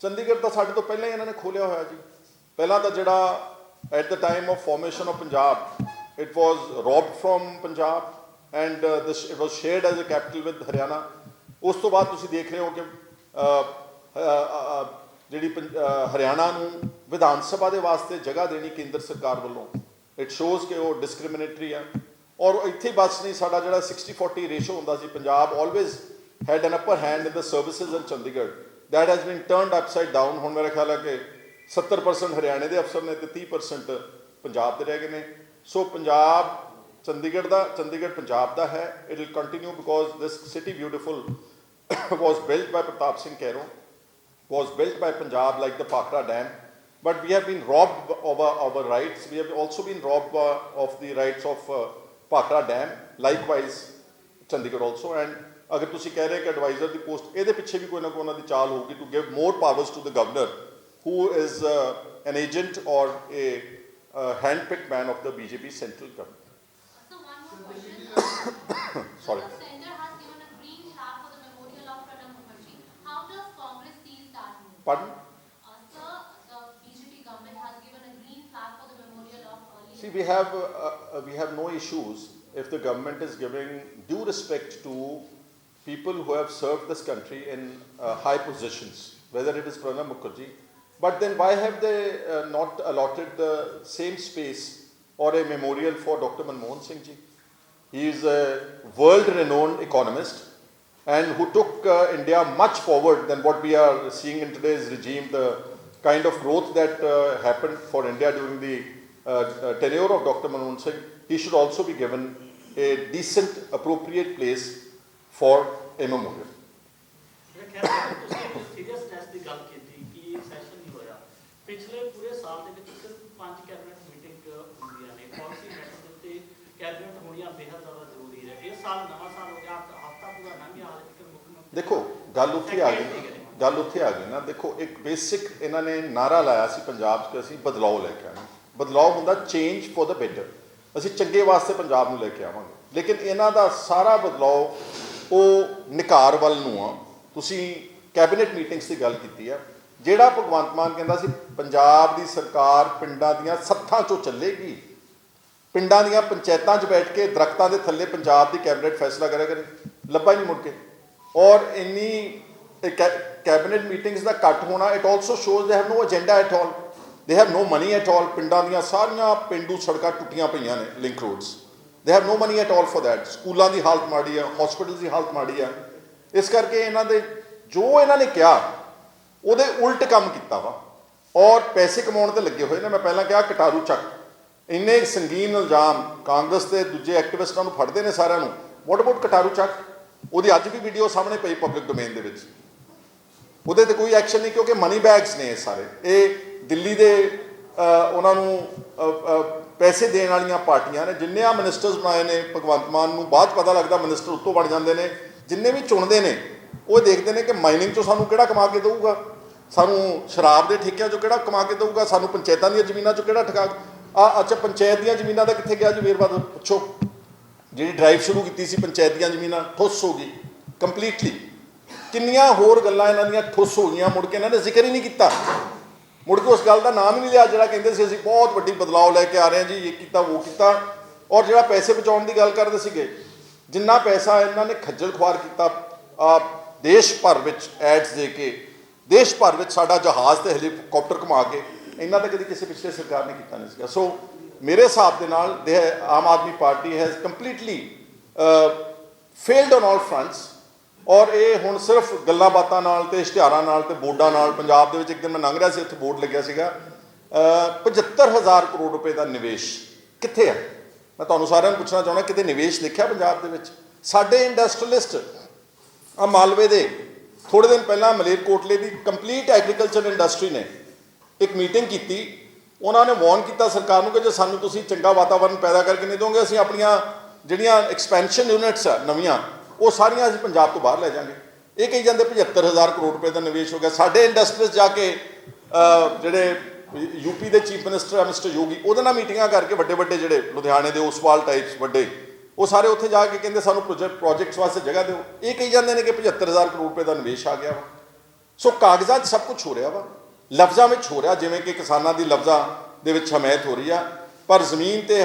ਚੰਡੀਗੜ੍ਹ ਤਾਂ ਸਾਡੇ ਤੋਂ ਪਹਿਲਾਂ ਹੀ ਇਹਨਾਂ ਨੇ ਖੋਲਿਆ ਹੋਇਆ ਜੀ। ਪਹਿਲਾਂ ਤਾਂ ਜਿਹੜਾ at the time of formation of Punjab it was robbed from Punjab and this it was shared as a capital with Haryana ਉਸ ਤੋਂ ਬਾਅਦ ਤੁਸੀਂ ਦੇਖ ਰਹੇ ਹੋ ਕਿ ਜਿਹੜੀ ਪੰਜ- ਹਰਿਆਣਾ ਨੂੰ ਵਿਧਾਨ ਸਭਾ ਦੇ ਵਾਸਤੇ ਜਗ੍ਹਾ ਦੇਣੀ ਕੇਂਦਰ ਸਰਕਾਰ ਵੱਲੋਂ ਇਟ ਸ਼ੋਜ਼ ਕਿ ਉਹ ਡਿਸਕ੍ਰਿਮੀਨੇਟਰੀ ਆ। ਔਰ ਇੱਥੇ ਹੀ ਬਸ ਨਹੀਂ, ਸਾਡਾ ਜਿਹੜਾ 60 40 ਰੇਸ਼ੋ ਹੁੰਦਾ ਸੀ Punjab always had an upper hand in the services in Chandigarh that has been turned upside down ਹੁਣ ਮੇਰਾ ਖਿਆਲ ਹੈ ਕਿ 70% ਹਰਿਆਣੇ ਦੇ ਅਫਸਰ ਨੇ ਤੇ 30% ਪੰਜਾਬ ਦੇ ਰਹਿ ਗਏ ਨੇ ਸੋ ਪੰਜਾਬ ਚੰਡੀਗੜ੍ਹ ਦਾ ਚੰਡੀਗੜ੍ਹ ਪੰਜਾਬ ਦਾ ਹੈ it will continue because this city beautiful was built by Pratap Singh Kero was built by Punjab like the Pakra Dam but we have been robbed of our, of our rights we have also been robbed uh, of the rights of uh, Pakra Dam likewise Chandigarh also and ਅਗਰ ਤੁਸੀਂ ਕਹਿ ਰਹੇ ਕਿ advisor ਦੀ post ਇਹਦੇ ਪਿੱਛੇ ਵੀ ਕੋਈ ਨਾ ਕੋਈ ਉਹਨਾਂ ਦੀ ਚਾਲ ਹੋਊਗੀ to give more powers to the governor who is an agent or a hand picked man of the BJP central government So one more question. Sorry. The center has given a green flag for the memorial of Pranab Mukherjee. How does Congress see that move? Pardon? Uh, sir, the BJP government has given a green flag for the memorial of early. See, we have, uh, uh, we have no issues if the government is giving due respect to people who have served this country in uh, high positions, whether it is Pranab Mukherjee. But then why have they uh, not allotted the same space or a memorial for Dr. Manmohan Singh ji? He is a world-renowned economist and who took uh, India much forward than what we are seeing in today's regime, the kind of growth that uh, happened for India during the uh, uh, tenure of Dr. Manmohan Singh, he should also be given a decent, appropriate place for ਇਹ memorial ਦੇਖੋ ਗੱਲ ਉੱਥੇ ਆ ਗਈ। ਗੱਲ ਉੱਥੇ ਆ ਗਈ ਨਾ। ਦੇਖੋ ਇੱਕ ਬੇਸਿਕ ਇਹਨਾਂ ਨੇ ਨਾਰਾ ਲਾਇਆ ਸੀ ਪੰਜਾਬ 'ਚ ਅਸੀਂ ਬਦਲਾਅ ਲੈ ਕੇ ਆਣਾ ਬਦਲਾਅ ਹੁੰਦਾ ਚੇਂਜ ਫੋਰ ਦਾ ਬੈਟਰ ਅਸੀਂ ਚੰਗੇ ਵਾਸਤੇ ਪੰਜਾਬ ਨੂੰ ਲੈ ਕੇ ਆਵਾਂਗੇ। ਲੇਕਿਨ ਇਹਨਾਂ ਦਾ ਸਾਰਾ ਬਦਲਾਅ ਉਹ ਨਿਕਾਰ ਵੱਲ ਨੂੰ ਆ। ਤੁਸੀਂ ਕੈਬਨਿਟ ਮੀਟਿੰਗਸ ਦੀ ਗੱਲ ਕੀਤੀ ਆ। ਜਿਹੜਾ ਭਗਵੰਤ ਮਾਨ ਕਹਿੰਦਾ ਸੀ, ਪੰਜਾਬ ਦੀ ਸਰਕਾਰ ਪਿੰਡਾਂ ਦੀਆਂ ਸੱਥਾਂ 'ਚੋਂ ਚੱਲੇਗੀ। ਪਿੰਡਾਂ ਦੀਆਂ ਪੰਚਾਇਤਾਂ 'ਚ ਬੈਠ ਕੇ ਦਰਖਤਾਂ ਦੇ ਥੱਲੇ ਪੰਜਾਬ ਦੀ ਕੈਬਨਿਟ ਫੈਸਲਾ ਕਰਿਆ ਕਰੇ। ਲੱਭਾ ਹੀ ਨਹੀਂ ਮੁੜ ਕੇ। ਔਰ ਇੰਨੀ ਕੈਬਨਿਟ ਮੀਟਿੰਗਸ ਦਾ ਘੱਟ ਹੋਣਾ it also shows they have no agenda at all they have no money at all ਪਿੰਡਾਂ ਦੀਆਂ ਸਾਰੀਆਂ ਪਿੰਡੂ ਸੜਕਾਂ ਟੁੱਟੀਆਂ ਪਈਆਂ ਨੇ link roads they have no money at all for that ਸਕੂਲਾਂ ਦੀ ਹਾਲਤ ਮਾੜੀ ਆ ਹਸਪੀਟਲਸ ਦੀ ਹਾਲਤ ਮਾੜੀ ਆ। ਇਸ ਕਰਕੇ ਇਹਨਾਂ ਦੇ, ਜੋ ਇਹਨਾਂ ਨੇ ਕਿਹਾ, ਉਹਦੇ ਉਲਟ ਕੰਮ ਕੀਤਾ ਵਾ। ਔਰ ਪੈਸੇ ਕਮਾਉਣ ਤੇ ਲੱਗੇ ਹੋਏ ਨੇ। ਮੈਂ ਪਹਿਲਾਂ ਕਿਹਾ ਕਟਾਰੂ ਚੱਕ। ਇੰਨੇ ਸੰਗੀਨ ਇਲਜ਼ਾਮ ਕਾਂਗਰਸ ਦੇ ਦੂਜੇ ਐਕਟੀਵਿਸਟਾਂ ਨੂੰ ਫੜਦੇ ਨੇ ਸਾਰਿਆਂ ਨੂੰ। ਵਾਟ ਅਬਾਊਟ ਕਟਾਰੂ ਚੱਕ? ਉਹਦੀ ਅੱਜ ਵੀ ਵੀਡੀਓ ਸਾਹਮਣੇ ਪਈ ਪਬਲਿਕ ਡੋਮੇਨ ਦੇ ਵਿੱਚ। ਉਹਦੇ ਤੇ ਕੋਈ ਐਕਸ਼ਨ ਨਹੀਂ, ਕਿਉਂਕਿ ਮਨੀ ਬੈਗਸ ਨੇ ਇਹ ਸਾਰੇ। ਇਹ ਦਿੱਲੀ ਦੇ ਉਹਨਾਂ ਨੂੰ ਪੈਸੇ ਦੇਣ ਵਾਲੀਆਂ ਪਾਰਟੀਆਂ ਨੇ, ਜਿੰਨੇ ਆ ਮਿਨਿਸਟਰਸ ਬਣਾਏ ਨੇ, ਭਗਵੰਤ ਮਾਨ ਨੂੰ ਬਾਅਦ 'ਚ ਪਤਾ ਲੱਗਦਾ ਮਿਨਿਸਟਰ ਉੱਤੋਂ ਬਣ ਜਾਂਦੇ ਨੇ, ਜਿੰਨੇ ਵੀ ਚੁਣਦੇ ਨੇ, ਉਹ ਦੇਖਦੇ ਨੇ ਕਿ ਮਾਈਨਿੰਗ 'ਚੋਂ ਸਾਨੂੰ ਕਿਹੜਾ ਕਮਾ ਕੇ ਦੇਊਗਾ? ਸਾਨੂੰ ਸ਼ਰਾਬ ਦੇ ਠੇਕਿਆਂ 'ਚੋਂ ਕਿਹੜਾ ਕਮਾ ਕੇ ਦੇਊਗਾ? ਸਾਨੂੰ ਪੰਚਾਇਤਾਂ ਦੀਆਂ ਜ਼ਮੀਨਾਂ 'ਚੋਂ ਕਿਹੜਾ ਠਗਾ ਆ ਅੱਛਾ, ਪੰਚਾਇਤ ਦੀਆਂ ਜ਼ਮੀਨਾਂ ਦਾ ਕਿੱਥੇ ਗਿਆ ਜੀ? ਵੇਰ ਪੁੱਛੋ। ਜਿਹੜੀ ਡਰਾਈਵ ਸ਼ੁਰੂ ਕੀਤੀ ਸੀ ਪੰਚਾਇਤ ਦੀਆਂ ਜ਼ਮੀਨਾਂ, ਠੁੱਸ ਹੋ ਗਈ ਕੰਪਲੀਟਲੀ ਕਿੰਨੀਆਂ ਹੋਰ ਗੱਲਾਂ ਇਹਨਾਂ ਦੀਆਂ ਠੁੱਸ ਹੋ ਗਈਆਂ, ਮੁੜ ਕੇ ਇਹਨਾਂ ਨੇ ਜ਼ਿਕਰ ਹੀ ਨਹੀਂ ਕੀਤਾ। ਮੁੜ ਕੇ ਉਸ ਗੱਲ ਦਾ ਨਾਮ ਹੀ ਨਹੀਂ ਲਿਆ, ਜਿਹੜਾ ਕਹਿੰਦੇ ਸੀ ਅਸੀਂ ਬਹੁਤ ਵੱਡੀ ਬਦਲਾਅ ਲੈ ਕੇ ਆ ਰਹੇ ਹਾਂ ਜੀ, ਇਹ ਕੀਤਾ, ਉਹ ਕੀਤਾ। ਔਰ ਜਿਹੜਾ ਪੈਸੇ ਬਚਾਉਣ ਦੀ ਗੱਲ ਕਰਦੇ ਸੀਗੇ, ਜਿੰਨਾ ਪੈਸਾ ਇਹਨਾਂ ਨੇ ਖੱਜਲ ਖੁਆਰ ਕੀਤਾ, ਆ ਦੇਸ਼ ਭਰ ਵਿੱਚ ਐਡਸ ਦੇ ਕੇ, ਦੇਸ਼ ਭਰ ਵਿੱਚ ਸਾਡਾ ਜਹਾਜ਼ ਤੇ ਹੈਲੀਕਾਪਟਰ ਘੁਮਾ ਕੇ, ਇਹਨਾਂ ਦਾ ਕਦੀ ਕਿਸੇ ਪਿਛਲੇ ਸਰਕਾਰ ਨੇ ਕੀਤਾ ਨਹੀਂ ਸੀਗਾ। ਸੋ ਮੇਰੇ ਹਿਸਾਬ ਦੇ ਨਾਲ, the Aam Aadmi party has completely failed on all fronts ਔਰ ਇਹ ਹੁਣ ਸਿਰਫ ਗੱਲਾਂ ਬਾਤਾਂ ਨਾਲ ਤੇ ਇਸ਼ਤਿਹਾਰਾਂ ਨਾਲ ਤੇ ਬੋਰਡਾਂ ਨਾਲ, ਪੰਜਾਬ ਦੇ ਵਿੱਚ ਇੱਕ ਦਿਨ ਮੈਂ ਲੰਘ ਰਿਹਾ ਸੀ, ਉੱਥੇ ਬੋਰਡ ਲੱਗਿਆ ਸੀਗਾ। ਅਹ 75000 ਕਰੋੜ ਰੁਪਏ ਦਾ ਨਿਵੇਸ਼ ਕਿੱਥੇ ਆ? ਮੈਂ ਤੁਹਾਨੂੰ ਸਾਰਿਆਂ ਨੂੰ ਪੁੱਛਣਾ ਚਾਹੁੰਦਾ, ਕਿਤੇ ਨਿਵੇਸ਼ ਦੇਖਿਆ ਪੰਜਾਬ ਦੇ ਵਿੱਚ? ਸਾਡੇ ਇੰਡਸਟਰੀਲਿਸਟ ਆ ਮਾਲਵੇ ਦੇ ਥੋੜੇ ਦਿਨ ਪਹਿਲਾਂ ਮਲੇਰਕੋਟਲੇ ਦੀ ਕੰਪਲੀਟ ਐਗਰੀਕਲਚਰ ਇੰਡਸਟਰੀ ਨੇ ਇੱਕ ਮੀਟਿੰਗ ਕੀਤੀ। ਉਹਨਾਂ ਨੇ ਵਾਰਨ ਕੀਤਾ ਸਰਕਾਰ ਨੂੰ ਕਿ ਜੇ ਸਾਨੂੰ ਤੁਸੀਂ ਚੰਗਾ ਵਾਤਾਵਰਣ ਪੈਦਾ ਕਰਕੇ ਨਹੀਂ ਦੋਗੇ, ਅਸੀਂ ਆਪਣੀਆਂ ਜਿਹੜੀਆਂ ਐਕਸਪੈਂਸ਼ਨ ਯੂਨਿਟਸ ਆ, ਨਵੀਆਂ ਉਹ ਸਾਰੀਆਂ ਅਸੀਂ ਪੰਜਾਬ ਤੋਂ ਬਾਹਰ ਲੈ ਜਾਾਂਗੇ। ਇਹ ਕਹੀ ਜਾਂਦੇ 75000 ਕਰੋੜ ਰੁਪਏ ਦਾ ਨਿਵੇਸ਼ ਹੋ ਗਿਆ। ਸਾਡੇ ਇੰਡਸਟਰੀਜ਼ ਜਾ ਕੇ ਅਹ, ਜਿਹੜੇ ਯੂਪੀ ਦੇ ਚੀਫ ਮਿਨਿਸਟਰ ਆ ਮਿਸਟਰ ਯੋਗੀ ਉਹਦੇ ਨਾਲ ਮੀਟਿੰਗਾਂ ਕਰਕੇ ਵੱਡੇ ਵੱਡੇ ਜਿਹੜੇ ਲੁਧਿਆਣੇ ਦੇ ਉਸਵਾਲ ਟਾਈਪਸ ਵੱਡੇ ਉਹ ਸਾਰੇ ਉੱਥੇ ਜਾ ਕੇ ਕਹਿੰਦੇ ਸਾਨੂੰ ਪ੍ਰੋਜੈਕਟ ਪ੍ਰੋਜੈਕਟਸ ਵਾਸਤੇ ਜਗ੍ਹਾ ਦਿਓ। ਇਹ ਕਹੀ ਜਾਂਦੇ ਨੇ ਕਿ 75000 ਕਰੋੜ ਰੁਪਏ ਦਾ ਨਿਵੇਸ਼ ਆ ਗਿਆ ਵਾ। ਸੋ ਕਾਗਜ਼ਾਂ 'ਚ ਸਭ ਕੁਝ ਹੋ ਰਿਹਾ ਵਾ। ਲਫ਼ਜ਼ਾਂ ਵਿੱਚ ਹੋ ਰਿਹਾ ਜਿਵੇਂ ਕਿ ਕਿਸਾਨਾਂ ਦੀ ਲਫ਼ਜ਼ਾਂ ਦੇ ਵਿੱਚ ਹਮਾਇਤ ਹੋ ਰਹੀ ਆ। ਪਰ ਜ਼ਮੀਨ ਤੇ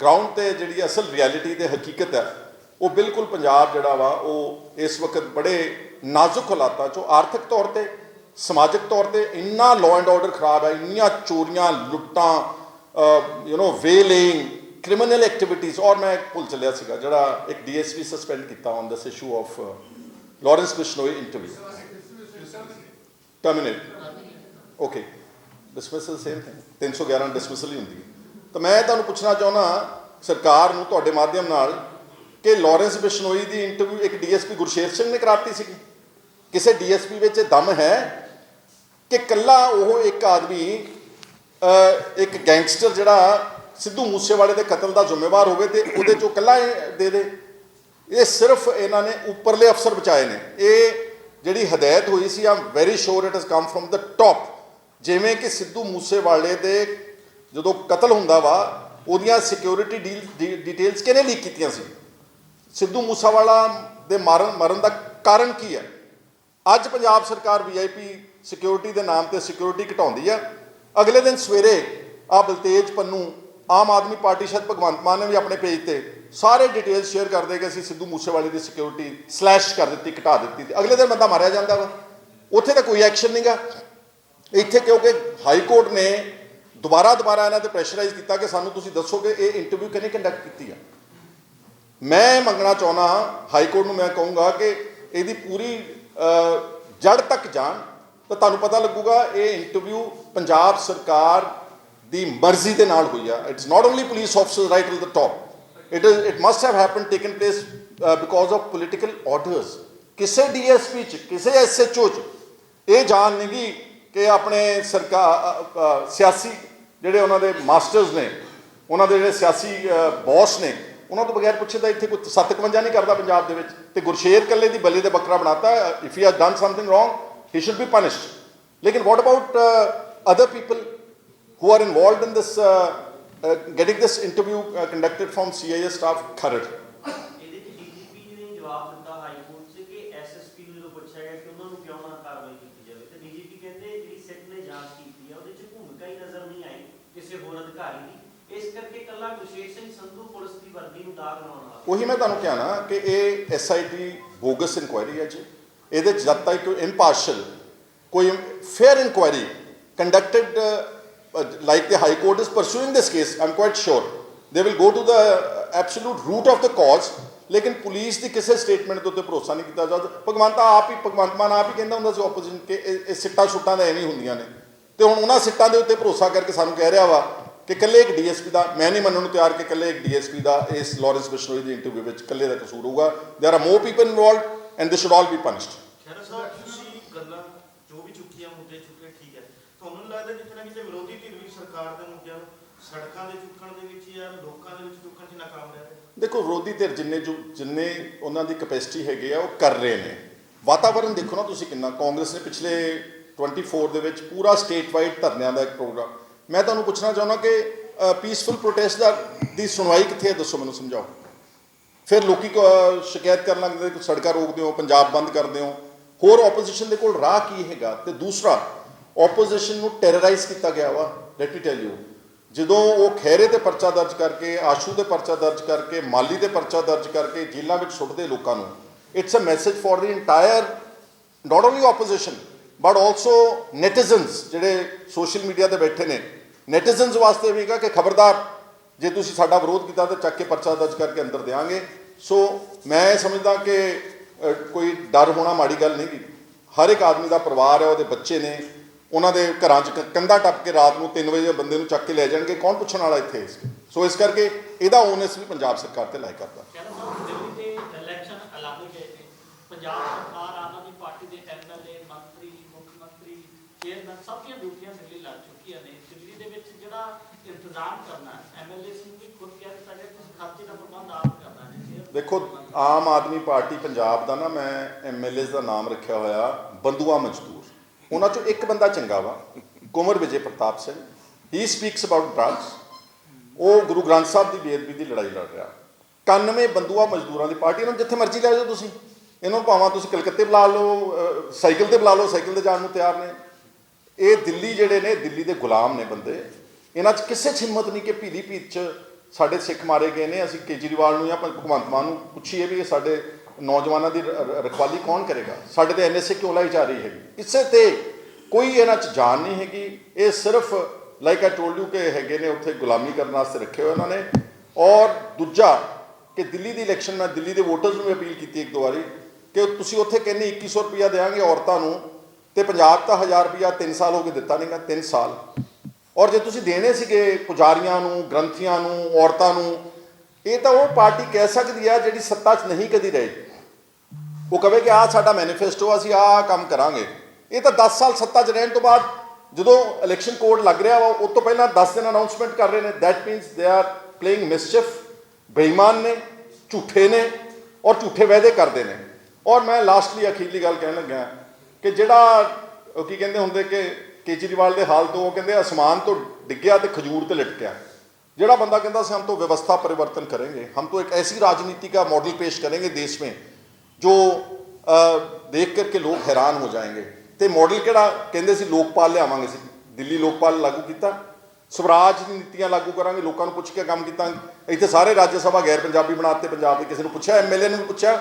ਗਰਾਊਂਡ ਤੇ ਜਿਹੜੀ ਅਸਲ ਰਿਐਲਿਟੀ ਤੇ ਹਕੀਕਤ ਹੈ ਉਹ ਬਿਲਕੁਲ ਪੰਜਾਬ ਜਿਹੜਾ ਵਾ, ਉਹ ਇਸ ਵਕਤ ਬੜੇ ਨਾਜ਼ੁਕ ਹਾਲਾਤਾਂ 'ਚੋਂ ਆਰਥਿਕ ਤੌਰ ਤੇ, ਸਮਾਜਿਕ ਤੌਰ ਤੇ ਇੰਨਾ ਲਾਅ ਐਂਡ ਆਰਡਰ ਖਰਾਬ ਹੈ, ਇੰਨੀਆਂ ਚੋਰੀਆਂ, ਲੁੱਟਾਂ you know welling criminal activities ਔਰ ਮੈਂ ਭੁੱਲ ਚੱਲਿਆ ਸੀਗਾ, ਜਿਹੜਾ ਇੱਕ ਡੀਐਸਪੀ ਸਸਪੈਂਡ ਕੀਤਾ on this issue of Lawrence Bishnoi interview terminate okay dismissal same thing 311 dismissal ਹੀ ਹੁੰਦੀ ਹੈ। ਤਾਂ ਮੈਂ ਤੁਹਾਨੂੰ ਪੁੱਛਣਾ ਚਾਹੁੰਦਾ, ਸਰਕਾਰ ਨੂੰ ਤੁਹਾਡੇ ਮਾਧਿਅਮ ਨਾਲ ਕਿ ਲਾਰੈਂਸ ਬਿਸ਼ਨੋਈ ਦੀ ਇੰਟਰਵਿਊ ਇੱਕ ਡੀਐਸਪੀ ਗੁਰਸ਼ੇਰ ਸਿੰਘ ਨੇ ਕਰਾਤੀ ਸੀਗੀ। ਕਿਸੇ ਡੀਐਸਪੀ ਵਿੱਚ ਇਹ ਦਮ ਹੈ ਕਿ ਕੱਲਾ ਉਹ ਇੱਕ ਆਦਮੀ ਇੱਕ ਗੈਂਗਸਟਰ ਜਿਹੜਾ ਸਿੱਧੂ ਮੂਸੇਵਾਲੇ ਦੇ ਕਤਲ ਦਾ ਜ਼ਿੰਮੇਵਾਰ ਹੋਵੇ ਤੇ ਉਹਦੇ ਚੋਂ ਕੱਲਾ ਦੇ ਦੇ। ਇਹ ਸਿਰਫ ਇਹਨਾਂ ਨੇ ਉੱਪਰਲੇ ਅਫਸਰ ਬਚਾਏ ਨੇ। ਇਹ ਜਿਹੜੀ ਹਦਾਇਤ ਹੋਈ ਸੀ I'm very sure it has come from the top ਜਿਵੇਂ ਕਿ ਸਿੱਧੂ ਮੂਸੇਵਾਲੇ ਦੇ ਜਦੋਂ ਕਤਲ ਹੁੰਦਾ ਵਾ, ਉਹਦੀਆਂ ਸਿਕਿਉਰਿਟੀ ਡੀਲ ਡਿਟੇਲਸ ਕਿਹਨੇ ਲੀਕ ਕੀਤੀਆਂ ਸੀ? ਸਿੱਧੂ ਮੂਸੇਵਾਲਾ ਦੇ ਮਾਰਨ, ਮਰਨ ਦਾ ਕਾਰਨ ਕੀ ਹੈ? ਅੱਜ ਪੰਜਾਬ ਸਰਕਾਰ ਵੀਆਈਪੀ ਸਿਕਿਉਰਿਟੀ ਦੇ ਨਾਮ ਤੇ ਸਿਕਿਉਰਿਟੀ ਘਟਾਉਂਦੀ ਆ ਅਗਲੇ ਦਿਨ ਸਵੇਰੇ ਆ ਬਲਤੇਜ ਪੰਨੂ ਆਮ ਆਦਮੀ ਪਾਰਟੀ ਸ਼ਾਇਦ ਭਗਵੰਤ ਮਾਨ ਨੇ ਵੀ ਆਪਣੇ ਪੇਜ ਤੇ ਸਾਰੇ ਡਿਟੇਲ ਸ਼ੇਅਰ ਕਰਦੇ ਕਿ ਅਸੀਂ ਸਿੱਧੂ ਮੂਸੇਵਾਲੇ ਦੀ ਸਿਕਿਉਰਿਟੀ ਸਲੈਸ਼ ਕਰ ਦਿੱਤੀ, ਘਟਾ ਦਿੱਤੀ ਅਗਲੇ ਦਿਨ ਬੰਦਾ ਮਾਰਿਆ ਜਾਂਦਾ ਵਾ। ਉੱਥੇ ਤਾਂ ਕੋਈ ਐਕਸ਼ਨ ਨਹੀਂਗਾ ਇੱਥੇ ਕਿਉਂਕਿ ਹਾਈ ਕੋਰਟ ਨੇ ਦੁਬਾਰਾ ਦੁਬਾਰਾ ਇਹਨਾਂ ਤੇ ਪ੍ਰੈਸ਼ਰਾਈਜ਼ ਕੀਤਾ ਕਿ ਸਾਨੂੰ ਤੁਸੀਂ ਦੱਸੋ ਕਿ ਇਹ ਇੰਟਰਵਿਊ ਕਿਹਨੇ ਕੰਡਕਟ ਕੀਤੀ ਆ? ਮੈਂ ਮੰਗਣਾ ਚਾਹੁੰਦਾ ਹਾਂ, ਹਾਈ ਕੋਰਟ ਨੂੰ ਮੈਂ ਕਹੂੰਗਾ ਕਿ ਇਹਦੀ ਪੂਰੀ ਜੜ ਤੱਕ ਜਾਣ। ਤਾਂ ਤੁਹਾਨੂੰ ਪਤਾ ਲੱਗੂਗਾ, ਇਹ ਇੰਟਰਵਿਊ ਪੰਜਾਬ ਸਰਕਾਰ ਦੀ ਮਰਜ਼ੀ ਦੇ ਨਾਲ ਹੋਈ ਆ। It's not only police officer right to the top it is it must have happen taken place because of political orders ਕਿਸੇ ਡੀਐਸਪੀ ਚ, ਕਿਸੇ ਐਸਐਚਓ ਚ ਇਹ ਜਾਣ ਨਹੀਂ ਗੀ ਕਿ ਆਪਣੇ ਸਰਕਾਰ ਸਿਆਸੀ ਜਿਹੜੇ ਉਹਨਾਂ ਦੇ ਮਾਸਟਰਸ ਨੇ, ਉਹਨਾਂ ਦੇ ਜਿਹੜੇ ਸਿਆਸੀ ਬੌਸ ਨੇ ਉਹਨਾਂ ਤੋਂ ਬਗੈਰ ਪੁੱਛੇ ਤਾਂ ਇੱਥੇ ਕੋਈ 57 ਨਹੀਂ ਕਰਦਾ ਪੰਜਾਬ ਦੇ ਵਿੱਚ ਤੇ ਗੁਰਸ਼ੇਰ ਕੱਲੇ ਦੀ ਬਲੀ ਦੇ ਬੱਕਰਾ ਬਣਾਤਾ if he has done something wrong he should be punished ਲੇਕਿਨ what about other people who are involved in this uh, uh, getting this interview uh, conducted from CIA staff Kharad. ਇਹਦੇ ਚ ਡੀਜੀਪੀ ਨੇ ਜਵਾਬ ਦਿੱਤਾ high court 'ਚ ਕਿ SSP ਨੂੰ ਜਦੋਂ ਪੁੱਛਿਆ ਗਿਆ ਕਿ ਉਹਨਾਂ ਨੂੰ ਕਿਉਂ ਨਾ ਕਾਰਵਾਈ ਕੀਤੀ ਜਾਵੇ ਤੇ ਡੀਜੀਪੀ ਕਹਿੰਦੇ ਜਿਹੜੀ ਸਿੱਟ ਨੇ ਜਾਂਚ ਕੀਤੀ ਆ ਉਹਦੇ 'ਚ ਭੂਮਿਕਾ ਹੀ ਨਜ਼ਰ ਨਹੀਂ ਆਈ ਕਿਸੇ ਹੋਰ ਅਧਿਕਾਰੀ ਦੀ ਇਸ ਕਰਕੇ ਕੱਲਾ ਕੁਸ਼ੇਰ ਸਿੰਘ ਸੰਧੂ ਪੁਲਿਸ ਦੀ ਵਰਦੀ ਨੂੰ ਦਾਗ ਲਾਉਣ ਵਾਲਾ ਉਹੀ ਮੈਂ ਤੁਹਾਨੂੰ ਕਿਹਾ ਨਾ ਕਿ ਇਹ ਐਸਆਈਟੀ ਬੋਗਸ ਇਨਕੁਆਇਰੀ ਹੈ ਜੀ। ਇਹਦੇ 'ਚ ਜਦ ਤੱਕ ਕੋਈ ਇੰਪਾਰਸ਼ਲ ਕੋਈ fair inquiry conducted like the high court is pursuing this case, i'm quite sure they will go to the absolute root of the cause ਲੇਕਿਨ ਪੁਲਿਸ ਦੀ ਕਿਸੇ ਸਟੇਟਮੈਂਟ ਦੇ ਉੱਤੇ ਭਰੋਸਾ ਨਹੀਂ ਕੀਤਾ ਜਾਂਦਾ ਭਗਵੰਤ ਆਪ ਹੀ ਭਗਵੰਤ ਮਾਨ ਆਪ ਹੀ ਕਹਿੰਦਾ ਹੁੰਦਾ ਸੀ ਆਪੋਜੀਸ਼ਨ ਕਿ ਇਹ ਇਹ ਸਿੱਟਾਂ ਸੁੱਟਾਂ ਤਾਂ ਐਵੇਂ ਹੁੰਦੀਆਂ ਨੇ ਤੇ ਹੁਣ ਉਹਨਾਂ ਸਿੱਟਾਂ ਦੇ ਉੱਤੇ ਭਰੋਸਾ ਕਰਕੇ ਸਾਨੂੰ ਕਹਿ ਰਿਹਾ ਵਾ ਕਿ ਇਕੱਲੇ ਇੱਕ ਡੀਐਸਪੀ ਦਾ ਮੈਂ ਨਹੀਂ ਮੰਨਣ ਨੂੰ ਤਿਆਰ ਕਿ ਇਕੱਲੇ ਇੱਕ ਡੀਐਸਪੀ ਦਾ ਇਸ ਲਾਰੈਂਸ ਬਿਸ਼ਨੋਈ ਦੀ ਇੰਟਰਵਿਊ ਵਿੱਚ ਇਕੱਲੇ ਦਾ ਕਸੂਰ ਹੋਊਗਾ there are more people involved and they should all be punished ਖੈਰ ਸਾਹਿਬ ਤੁਸੀਂ ਗੱਲਾਂ ਜੋ ਵੀ ਚੁੱਕੀਆਂ ਮੁੱਦੇ ਚੁੱਕੇ ਠੀਕ ਹੈ ਤੁਹਾਨੂੰ ਨੀ ਲੱਗਦਾ ਜਿੱਥੇ ਨਾ ਕਿਤੇ ਵਿਰੋਧੀ ਧਿਰ ਵੀ ਸਰਕਾਰ ਦੇ ਮੁੱਦਿਆਂ ਨੂੰ ਸੜਕਾਂ ਦੇ ਚੁੱਕਣ ਦੇ ਵਿੱਚ ਜਾਂ ਲੋਕਾਂ ਦੇ ਵਿੱਚ ਚੁੱਕਣ 'ਚ ਨਾਕਾਮ ਰਿਹਾ ਹੈ ਦੇਖੋ ਵਿਰੋਧੀ ਧਿਰ ਜਿੰਨੇ ਜੋ ਜਿੰਨੇ ਉਹਨਾਂ ਦੀ ਕੈਪੈਸਿਟੀ ਹੈਗੀ ਆ ਉਹ ਕਰ ਰਹੇ ਨੇ ਵਾਤਾਵਰਣ ਦੇਖੋ ਨਾ ਤੁਸੀਂ ਕਿੰਨਾ ਕਾਂਗਰਸ ਨੇ ਪਿਛਲੇ 24 ਦੇ ਵਿੱਚ ਪੂਰਾ ਸਟੇਟ ਵਾਈਡ ਧਰਨਿਆਂ ਦਾ ਇੱਕ ਪ੍ਰੋਗਰਾਮ ਮੈਂ ਤੁਹਾਨੂੰ ਪੁੱਛਣਾ ਚਾਹੁੰਦਾ ਕਿ ਪੀਸਫੁਲ ਪ੍ਰੋਟੈਸਟ ਦਾ, ਦੀ ਸੁਣਵਾਈ ਕਿੱਥੇ ਹੈ? ਦੱਸੋ ਮੈਨੂੰ, ਸਮਝਾਓ। ਫਿਰ ਲੋਕੀ ਸ਼ਿਕਾਇਤ ਕਰਨ ਲੱਗਦੇ ਕਿ ਸੜਕਾਂ ਰੋਕਦੇ ਹੋ ਪੰਜਾਬ ਬੰਦ ਕਰਦੇ ਹੋ ਹੋਰ ਆਪੋਜੀਸ਼ਨ ਦੇ ਕੋਲ ਰਾਹ ਕੀ ਹੈਗਾ? ਤੇ ਦੂਸਰਾ ਆਪੋਜੀਸ਼ਨ ਨੂੰ ਟੈਰਰਾਈਜ਼ ਕੀਤਾ ਗਿਆ ਵਾ। ਲੈਟ ਮੀ ਟੈਲ ਯੂ ਜਦੋਂ ਉਹ ਖੈਰੇ ਤੇ ਪਰਚਾ ਦਰਜ ਕਰਕੇ, ਆਸ਼ੂ ਦੇ ਪਰਚਾ ਦਰਜ ਕਰਕੇ, ਮਾਲੀ ਦੇ ਪਰਚਾ ਦਰਜ ਕਰਕੇ ਜੇਲ੍ਹਾਂ ਵਿੱਚ ਸੁੱਟਦੇ ਲੋਕਾਂ ਨੂੰ it's a message for the entire not only opposition but also netizens ਜਿਹੜੇ ਸੋਸ਼ਲ ਮੀਡੀਆ ਤੇ ਬੈਠੇ ਨੇ ਨੈਟੀਜ਼ਨਸ ਵਾਸਤੇ ਵੀ ਹੈਗਾ ਕਿ ਖਬਰਦਾਰ, ਜੇ ਤੁਸੀਂ ਸਾਡਾ ਵਿਰੋਧ ਕੀਤਾ ਤਾਂ ਚੱਕ ਕੇ ਪਰਚਾ ਦਰਜ ਕਰਕੇ ਅੰਦਰ ਦੇਵਾਂਗੇ ਸੋ ਮੈਂ ਇਹ ਸਮਝਦਾ ਕਿ ਕੋਈ ਡਰ ਹੋਣਾ ਮਾੜੀ ਗੱਲ ਨਹੀਂ ਗੀ। ਹਰ ਇੱਕ ਆਦਮੀ ਦਾ ਪਰਿਵਾਰ ਹੈ, ਉਹਦੇ ਬੱਚੇ ਨੇ, ਉਹਨਾਂ ਦੇ ਘਰਾਂ 'ਚ ਕ- ਕੰਧਾਂ ਟੱਪ ਕੇ ਰਾਤ ਨੂੰ 3 ਵਜੇ ਬੰਦੇ ਨੂੰ ਚੱਕ ਕੇ ਲੈ ਜਾਣਗੇ। ਕੌਣ ਪੁੱਛਣ ਵਾਲਾ ਇੱਥੇ ਇਸ ਸੋ ਇਸ ਕਰਕੇ ਇਹਦਾ ਓਨਸ ਵੀ ਪੰਜਾਬ ਸਰਕਾਰ ਤੇ ਲਾਇ ਕਰਦਾ। ਪੰਜਾਬ ਸਰਕਾਰ ਆਮ ਆਦਮੀ ਪਾਰਟੀ ਦੇ ਐਮਐਲਏ ਮੰਤਰੀ ਮੁੱਖ ਮੰਤਰੀ ਚੇਅਰਮੈਨ ਸਭ ਦੀਆਂ ਡਿਊਟੀਆਂ ਦਿੱਲੀ ਲੱਗ ਚੁੱਕੀਆਂ ਨੇ ਦਿੱਲੀ ਦੇ ਵਿੱਚ ਜਿਹੜਾ ਇੰਤਜ਼ਾਮ ਕਰਨਾ ਐਮਐਲਏ ਨੂੰ ਵੀ ਖੁਦ ਕਹਿ ਦਿੱਤਾ ਗਿਆ ਕਿ ਤੁਸੀਂ ਦਾ ਪ੍ਰਬੰਧ ਆਪ ਕਰਨਾ ਹੈ। ਦੇਖੋ, ਆਮ ਆਦਮੀ ਪਾਰਟੀ ਪੰਜਾਬ ਦਾ ਨਾ, ਮੈਂ ਐਮਐਲਏ ਦਾ ਨਾਮ ਰੱਖਿਆ ਹੋਇਆ, ਬੰਦੂਆ ਮਜ਼ਦੂਰ। ਉਹਨਾਂ ਚੋਂ ਇੱਕ ਬੰਦਾ ਚੰਗਾ ਵਾ Kumar Vijay Pratap Singh. He speaks about drugs ਉਹ ਗੁਰੂ ਗ੍ਰੰਥ ਸਾਹਿਬ ਦੀ ਬੇਅਦਬੀ ਦੀ ਲੜਾਈ ਲੜ ਰਿਹਾ। 91 ਬੰਦੂਆ ਮਜ਼ਦੂਰਾਂ ਦੀ ਪਾਰਟੀ ਇਹਨਾਂ ਨੂੰ ਜਿੱਥੇ ਮਰਜ਼ੀ ਲੈ ਜਾਓ ਤੁਸੀਂ। ਇਹਨਾਂ ਨੂੰ ਭਾਵਾਂ ਤੁਸੀਂ ਕਲਕੱਤੇ ਬੁਲਾ ਲਓ ਸਾਈਕਲ ਤੇ ਬੁਲਾ ਲਓ, ਸਾਈਕਲ ਤੇ ਜਾਣ ਨੂੰ ਤਿਆਰ ਨੇ। ਇਹ ਦਿੱਲੀ ਜਿਹੜੇ ਨੇ, ਦਿੱਲੀ ਦੇ ਗੁਲਾਮ ਨੇ ਬੰਦੇ। ਇਹਨਾਂ 'ਚ ਕਿਸੇ 'ਚ ਹਿੰਮਤ ਨਹੀਂ ਕਿ ਭੀਲੀ ਭੀਤ 'ਚ ਸਾਡੇ ਸਿੱਖ ਮਾਰੇ ਗਏ ਨੇ, ਅਸੀਂ ਕੇਜਰੀਵਾਲ ਨੂੰ ਜਾਂ ਭਗਵੰਤ ਮਾਨ ਨੂੰ ਪੁੱਛੀਏ ਵੀ ਇਹ ਸਾਡੇ ਨੌਜਵਾਨਾਂ ਦੀ ਰ- ਰਖਵਾਲੀ ਕੌਣ ਕਰੇਗਾ? ਸਾਡੇ ਤੇ ਐਨਐਸਏ ਕਿਉਂ ਲਾਈ ਜਾ ਰਹੀ ਹੈਗੀ? ਇਸੇ ਤੇ ਕੋਈ ਇਹਨਾਂ 'ਚ ਜਾਨ ਨਹੀਂ ਹੈਗੀ। ਇਹ ਸਿਰਫ ਲਾਈਕ ਆਈ ਟੋਲਡ ਯੂ ਕਿ ਹੈਗੇ ਨੇ, ਉੱਥੇ ਗੁਲਾਮੀ ਕਰਨ ਵਾਸਤੇ ਰੱਖੇ ਹੋਏ ਉਹਨਾਂ ਨੇ। ਔਰ ਦੂਜਾ, ਕਿ ਦਿੱਲੀ ਦੀ ਇਲੈਕਸ਼ਨ ਮੈਂ ਦਿੱਲੀ ਦੇ ਵੋਟਰਸ ਨੂੰ ਵੀ ਅਪੀਲ ਕੀਤੀ ਇੱਕ ਦੋ ਵਾਰੀ, ਕਿ ਤੁਸੀਂ ਉੱਥੇ ਕਹਿੰਦੇ 2100 ਰੁਪਇਆ ਦੇਵਾਂਗੇ ਔਰਤਾਂ ਨੂੰ, ਤੇ ਪੰਜਾਬ ਤਾਂ 1000 ਰੁਪਇਆ 3 ਸਾਲ ਹੋ ਗਏ ਦਿੱਤਾ ਨਹੀਂਗਾ 3 ਸਾਲ। ਔਰ ਜੇ ਤੁਸੀਂ ਦੇਣੇ ਸੀਗੇ ਪੁਜਾਰੀਆਂ ਨੂੰ, ਗ੍ਰੰਥੀਆਂ ਨੂੰ, ਔਰਤਾਂ ਨੂੰ, ਇਹ ਤਾਂ ਉਹ ਪਾਰਟੀ ਕਹਿ ਸਕਦੀ ਹੈ ਜਿਹੜੀ ਸੱਤਾ 'ਚ ਨਹੀਂ ਕਦੀ ਰਹੀ। ਉਹ ਕਵੇ ਕਿ ਆਹ ਸਾਡਾ ਮੈਨੀਫੈਸਟੋ ਅਸੀਂ ਆਹ ਕੰਮ ਕਰਾਂਗੇ। ਇਹ ਤਾਂ 10 ਸਾਲ ਸੱਤਾ 'ਚ ਰਹਿਣ ਤੋਂ ਬਾਅਦ ਜਦੋਂ ਇਲੈਕਸ਼ਨ ਕੋਡ ਲੱਗ ਰਿਹਾ ਵਾ ਉਸ ਤੋਂ ਪਹਿਲਾਂ 10 ਦਿਨ ਅਨਾਉਂਸਮੈਂਟ ਕਰ ਰਹੇ ਨੇ। That means they are playing mischief ਬੇਈਮਾਨ ਨੇ, ਝੂਠੇ ਨੇ ਔਰ ਝੂਠੇ ਵਾਅਦੇ ਕਰਦੇ ਨੇ। ਔਰ ਮੈਂ ਲਾਸਟਲੀ ਅਖੀਰਲੀ ਗੱਲ ਕਹਿਣ ਲੱਗਾ ਕਿ ਜਿਹੜਾ ਕੀ ਕਹਿੰਦੇ ਹੁੰਦੇ ਕਿ ਕੇਜਰੀਵਾਲ ਦੇ ਹਾਲ ਤੋਂ ਉਹ ਕਹਿੰਦੇ ਅਸਮਾਨ ਤੋਂ ਡਿੱਗਿਆ ਤੇ ਖਜੂਰ ਤੇ ਲਟਕਿਆ ਜਿਹੜਾ ਬੰਦਾ ਕਹਿੰਦਾ ਸੀ ਹਮ ਤੋਂ ਵਿਵਸਥਾ परिवर्तन करेंगे हम तो एक ऐसी राजनीति का मॉडल पेश करेंगे देश में जो अ, देख करके लोग हैरान हो जाएंगे ਤੇ ਮਾਡਲ ਕਿਹੜਾ ਕਹਿੰਦੇ ਸੀ ਲੋਕਪਾਲ ਲਿਆਵਾਂਗੇ ਸੀ ਦਿੱਲੀ ਲੋਕਪਾਲ ਲਾਗੂ ਕੀਤਾ ਸਵਰਾਜ ਦੀ ਨੀਤੀਆਂ ਲਾਗੂ ਕਰਾਂਗੇ ਲੋਕਾਂ ਨੂੰ ਪੁੱਛ ਕੇ ਕੰਮ ਕੀਤਾ ਇੱਥੇ ਸਾਰੇ ਰਾਜ ਸਭਾ ਗੈਰ ਪੰਜਾਬੀ ਬਣਾਤੇ ਪੰਜਾਬ ਦੇ ਕਿਸੇ ਨੂੰ ਪੁੱਛਿਆ ਐਮਐਲਏ ਨੂੰ ਵੀ ਪੁੱਛਿਆ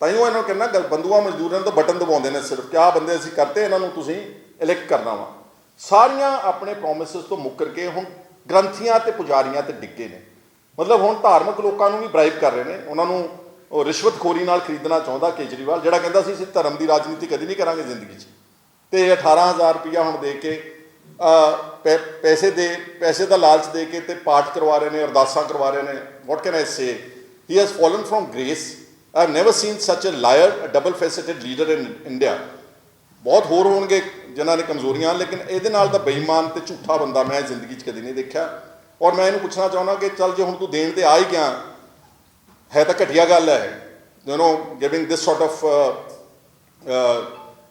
ਤਾਂ ਹੀ ਉਹ ਇਹਨਾਂ ਨੂੰ ਕਹਿੰਦਾ ਗ- ਬੰਦੂਆਂ ਮਜ਼ਦੂਰਾਂ ਤੋਂ ਬਟਨ ਦਬਾਉਂਦੇ ਨੇ ਸਿਰਫ ਕਿ ਆਹ ਬੰਦੇ ਅਸੀਂ ਕਰਤੇ ਇਹਨਾਂ ਨੂੰ ਤੁਸੀਂ ਇਲੈਕਟ ਕਰਨਾ ਵਾ। ਸਾਰੀਆਂ ਆਪਣੇ ਪ੍ਰੋਮਿਸਸ ਤੋਂ ਮੁੱਕਰ ਕੇ ਹੁਣ ਗ੍ਰੰਥੀਆਂ ਤੇ ਪੁਜਾਰੀਆਂ ਤੇ ਡਿੱਗੇ ਨੇ। ਮਤਲਬ ਹੁਣ ਧਾਰਮਿਕ ਲੋਕਾਂ ਨੂੰ ਵੀ ਬ੍ਰਾਈਬ ਕਰ ਰਹੇ ਨੇ। ਉਹਨਾਂ ਨੂੰ ਉਹ ਰਿਸ਼ਵਤਖੋਰੀ ਨਾਲ ਖਰੀਦਣਾ ਚਾਹੁੰਦਾ ਕੇਜਰੀਵਾਲ, ਜਿਹੜਾ ਕਹਿੰਦਾ ਸੀ, ਅਸੀਂ ਧਰਮ ਦੀ ਰਾਜਨੀਤੀ ਕਦੀ ਨਹੀਂ ਕਰਾਂਗੇ ਜ਼ਿੰਦਗੀ 'ਚ। ਤੇ 18000 ਰੁਪਇਆ ਹੁਣ ਦੇ ਕੇ ਪੈ- ਪੈਸੇ ਦੇ, ਪੈਸੇ ਦਾ ਲਾਲਚ ਦੇ ਕੇ ਤੇ ਪਾਠ ਕਰਵਾ ਰਹੇ ਨੇ, ਅਰਦਾਸਾਂ ਕਰਵਾ ਰਹੇ ਨੇ। What can I say he has fallen from grace I have never seen such a liar a double faced leader in India ਬਹੁਤ ਹੋਰ ਹੋਣਗੇ। ਜਿਨ੍ਹਾਂ ਨੇ ਕਮਜ਼ੋਰੀਆਂ ਲੇਕਿਨ ਇਹਦੇ ਨਾਲ ਤਾਂ ਬੇਈਮਾਨ ਤੇ ਝੂਠਾ ਬੰਦਾ ਮੈਂ ਜ਼ਿੰਦਗੀ 'ਚ ਕਦੀ ਨਹੀਂ ਦੇਖਿਆ ਔਰ ਮੈਂ ਇਹਨੂੰ ਪੁੱਛਣਾ ਚਾਹੁੰਦਾ ਕਿ ਚੱਲ ਜੇ ਹੁਣ ਤੂੰ ਦੇਣ ਤੇ ਆ ਹੀ ਗਿਆ ਹੈ ਤਾਂ ਘਟੀਆ ਗੱਲ ਹੈ you know giving this sort of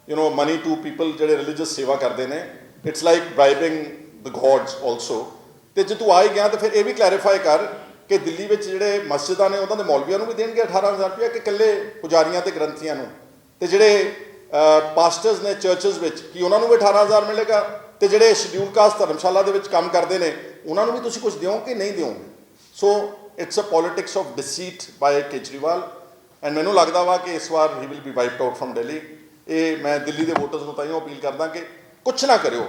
you know money to people ਜਿਹੜੇ ਰਿਲੀਜੀਅਸ ਸੇਵਾ ਕਰਦੇ ਨੇ it's like bribing the gods also ਤੇ ਜੇ ਤੂੰ ਆ ਹੀ ਗਿਆ ਤਾਂ ਫਿਰ ਇਹ ਵੀ ਕਲੈਰੀਫਾਈ ਕਰ ਕਿ ਦਿੱਲੀ ਵਿੱਚ ਜਿਹੜੇ ਮਸਜਿਦਾਂ ਨੇ ਉਹਨਾਂ ਦੇ ਮੌਲਵੀਆਂ ਨੂੰ ਵੀ ਦੇਣਗੇ 18000 ਰੁਪਏ ਕਿ ਇਕੱਲੇ ਪੁਜਾਰੀਆਂ ਤੇ ਗ੍ਰੰਥੀਆਂ ਨੂੰ ਤੇ ਜਿਹੜੇ ਪਾਸਟਰਸ ਨੇ ਚਰਚਸ ਵਿੱਚ ਕਿ ਉਹਨਾਂ ਨੂੰ ਵੀ 18000 ਮਿਲੇਗਾ ਤੇ ਜਿਹੜੇ ਸ਼ਡਿਊਲ ਕਾਸਟ ਧਰਮਸ਼ਾਲਾ ਦੇ ਵਿੱਚ ਕੰਮ ਕਰਦੇ ਨੇ, ਉਹਨਾਂ ਨੂੰ ਵੀ ਤੁਸੀਂ ਕੁਝ ਦਿਓ ਕਿ ਨਹੀਂ ਦਿਓਗੇ? So it's a politics of deceit by Kejriwal and ਮੈਨੂੰ ਲੱਗਦਾ ਵਾ ਕਿ ਇਸ ਵਾਰ he will be wiped out from Delhi ਇਹ ਮੈਂ ਦਿੱਲੀ ਦੇ ਵੋਟਰਸ ਨੂੰ ਤਾਂ ਤਾਈਓ ਅਪੀਲ ਕਰਦਾ ਕਿ ਕੁਛ ਨਾ ਕਰਿਓ।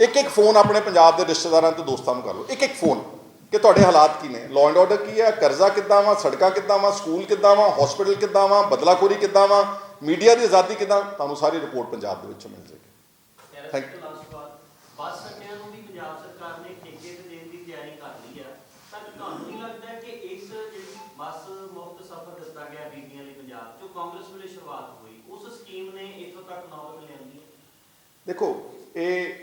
ਇੱਕ ਇੱਕ ਫੋਨ ਆਪਣੇ ਪੰਜਾਬ ਦੇ ਰਿਸ਼ਤੇਦਾਰਾਂ ਤੇ ਦੋਸਤਾਂ ਨੂੰ ਕਰ ਲਓ। ਇੱਕ ਇੱਕ ਫੋਨ ਕਿ ਤੁਹਾਡੇ ਹਾਲਾਤ ਕੀ ਨੇ? ਲਾਅ ਐਂਡ ਆਰਡਰ ਕੀ ਹੈ? ਕਰਜ਼ਾ ਕਿੱਦਾਂ ਵਾ? ਸੜਕਾਂ ਕਿੱਦਾਂ ਵਾ? ਸਕੂਲ ਕਿੱਦਾਂ ਵਾ? ਹਸਪੀਟਲ ਕਿੱਦਾਂ ਵਾ? ਬਦਲਾਖੋਰੀ ਕਿੱਦਾਂ ਵਾ? ਮੀਡੀਆ ਦੀ ਆਜ਼ਾਦੀ ਕਿੱਦਾਂ? ਤੁਹਾਨੂੰ ਸਾਰੀ ਰਿਪੋਰਟ ਪੰਜਾਬ ਦੇ ਵਿੱਚੋਂ ਮਿਲ Thank ਥੈਂਕ ਲਾਸਟ ਵਾਰ ਬੱਸ ਅੱਡਿਆਂ ਨੂੰ ਵੀ ਪੰਜਾਬ ਸਰਕਾਰ ਨੇ ਠੇਕੇ ਤੇ ਦੇਣ ਦੀ ਤਿਆਰੀ ਕਰ ਲਈ ਆ। ਤਾਂ ਤੁਹਾਨੂੰ ਨਹੀਂ ਲੱਗਦਾ ਕਿ ਇਸ ਜਿਹੜੀ ਬੱਸ ਮੁਫਤ ਸਫ਼ਰ ਦਿੱਤਾ ਗਿਆ ਬੀਬੀਆਂ ਲਈ ਪੰਜਾਬ ਚੋਂ ਕਾਂਗਰਸ ਵੇਲੇ ਸ਼ੁਰੂਆਤ ਹੋਈ ਉਸ ਸਕੀਮ ਨੇ ਇੱਥੋਂ ਤੱਕ ਨੌਬਤ ਲਿਆਂਦੀ ਹੈ? ਦੇਖੋ ਇਹ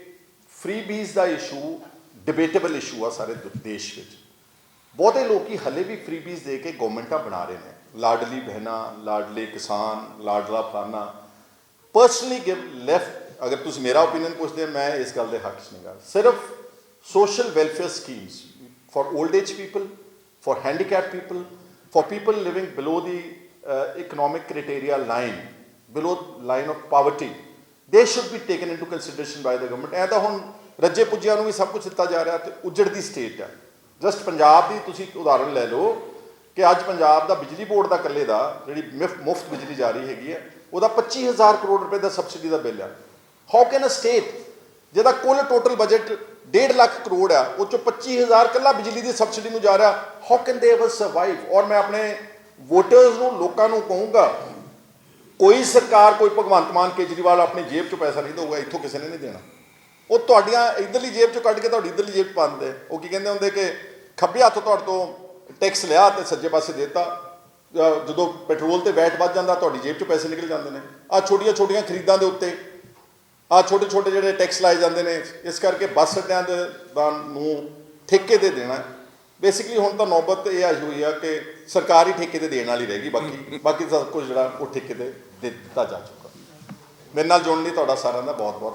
ਫ੍ਰੀ ਬੀਜ਼ ਦਾ ਇਸ਼ੂ ਡਿਬੇਟੇਬਲ ਇਸ਼ੂ ਆ ਸਾਰੇ ਦੇਸ਼ ਵਿੱਚ। ਬਹੁਤੇ ਲੋਕੀ ਹੱਲੇ ਵੀ ਫ੍ਰੀਬੀਜ਼ ਦੇ ਕੇ ਗਵਰਨਮੈਂਟਾਂ ਬਣਾ ਰਹੇ ਨੇ ਲਾਡਲੀ ਬਹਿਨਾ ਲਾਡਲੇ ਕਿਸਾਨ ਲਾਡਲਾ ਫਲਾਨਾ ਪਰਸਨਲੀ ਗਿਵ ਲੈਫਟ ਅਗਰ ਤੁਸੀਂ ਮੇਰਾ ਓਪੀਨੀਅਨ ਪੁੱਛਦੇ ਮੈਂ ਇਸ ਗੱਲ ਦੇ ਹੱਕ 'ਚ ਨਹੀਂ ਗਾ ਸਿਰਫ social welfare schemes for old age people, for handicapped people, for people living below the uh, economic criteria line, below line of poverty. They should be taken into consideration by the government. ਐ ਤਾਂ ਹੁਣ ਰੱਜੇ ਪੁੱਜਿਆਂ ਨੂੰ ਵੀ ਸਭ ਕੁਝ ਦਿੱਤਾ ਜਾ ਰਿਹਾ ਤੇ ਉਜੜਦੀ ਸਟੇਟ ਹੈ ਜਸਟ ਪੰਜਾਬ ਦੀ ਤੁਸੀਂ ਇੱਕ ਉਦਾਹਰਣ ਲੈ ਲਓ ਕਿ ਅੱਜ ਪੰਜਾਬ ਦਾ ਬਿਜਲੀ ਬੋਰਡ ਦਾ ਇਕੱਲੇ ਦਾ, ਜਿਹੜੀ ਮੁਫਤ ਬਿਜਲੀ ਜਾ ਰਹੀ ਹੈਗੀ ਹੈ, ਉਹਦਾ 25000 ਕਰੋੜ ਰੁਪਏ ਦਾ ਸਬਸਿਡੀ ਦਾ ਬਿੱਲ ਆ। ਹਾਊ ਕੈਨ ਅ ਸਟੇਟ ਜਿਹਦਾ ਕੁੱਲ ਟੋਟਲ ਬਜਟ 1.5 ਲੱਖ ਕਰੋੜ ਆ, ਉਹ ਚੋਂ 25000 ਕੱਲਾ ਬਿਜਲੀ ਦੀ ਸਬਸਿਡੀ ਨੂੰ ਜਾ ਰਿਹਾ। How can they ever survive ਔਰ ਮੈਂ ਆਪਣੇ ਵੋਟਰਸ ਨੂੰ, ਲੋਕਾਂ ਨੂੰ ਕਹੂੰਗਾ, ਕੋਈ ਸਰਕਾਰ, ਕੋਈ ਭਗਵੰਤ ਮਾਨ ਕੇਜਰੀਵਾਲ ਆਪਣੀ ਜੇਬ ਚੋਂ ਪੈਸਾ ਨਹੀਂ ਦੇਊਗਾ, ਇੱਥੋਂ ਕਿਸੇ ਨੇ ਨਹੀਂ ਦੇਣਾ। ਉਹ ਤੁਹਾਡੀਆਂ ਇਧਰਲੀ ਜੇਬ ਚੋਂ ਕੱਢ ਕੇ ਤੁਹਾਡੀ ਇਧਰਲੀ ਜੇਬ 'ਚ ਪਾ ਉਹ ਕੀ ਕਹਿੰਦੇ ਹੁੰਦੇ ਕਿ ਖੱਬੇ ਹੱਥ ਤੁਹਾਡੇ ਤੋਂ ਟੈਕਸ ਲਿਆ ਤੇ ਸੱਜੇ ਪਾਸੇ ਦਿੱਤਾ। ਜਦੋਂ ਪੈਟਰੋਲ ਤੇ ਵੈਟ ਵੱਧ ਜਾਂਦਾ, ਤੁਹਾਡੀ ਜੇਬ 'ਚੋਂ ਪੈਸੇ ਨਿਕਲ ਜਾਂਦੇ ਨੇ। ਆ ਛੋਟੀਆਂ ਛੋਟੀਆਂ ਖਰੀਦਾਂ ਦੇ ਉੱਤੇ ਆ ਛੋਟੇ ਛੋਟੇ ਜਿਹੜੇ ਟੈਕਸ ਲਾਏ ਜਾਂਦੇ ਨੇ, ਇਸ ਕਰਕੇ ਬੱਸ ਅੱਡਿਆਂ ਦੇ ਦਾ ਨੂੰ ਠੇਕੇ ਤੇ ਦੇਣਾ। ਬੇਸਿਕਲੀ ਹੁਣ ਤਾਂ ਨੌਬਤ ਇਹ ਆਈ ਹੋਈ ਆ ਕਿ ਸਰਕਾਰੀ ਠੇਕੇ ਤੇ ਦੇਣ ਵਾਲੀ ਰਹੇਗੀ ਬਾਕੀ ਬਾਕੀ ਸਭ ਕੁਝ ਜਿਹੜਾ ਉਹ ਠੇਕੇ ਤੇ ਦੇ ਦਿੱਤਾ ਜਾ ਚੁੱਕਾ। ਮੇਰੇ ਨਾਲ ਜੁੜਨ ਲਈ ਤੁਹਾਡਾ ਸਾਰਿਆਂ ਦਾ ਬਹੁਤ ਬਹੁਤ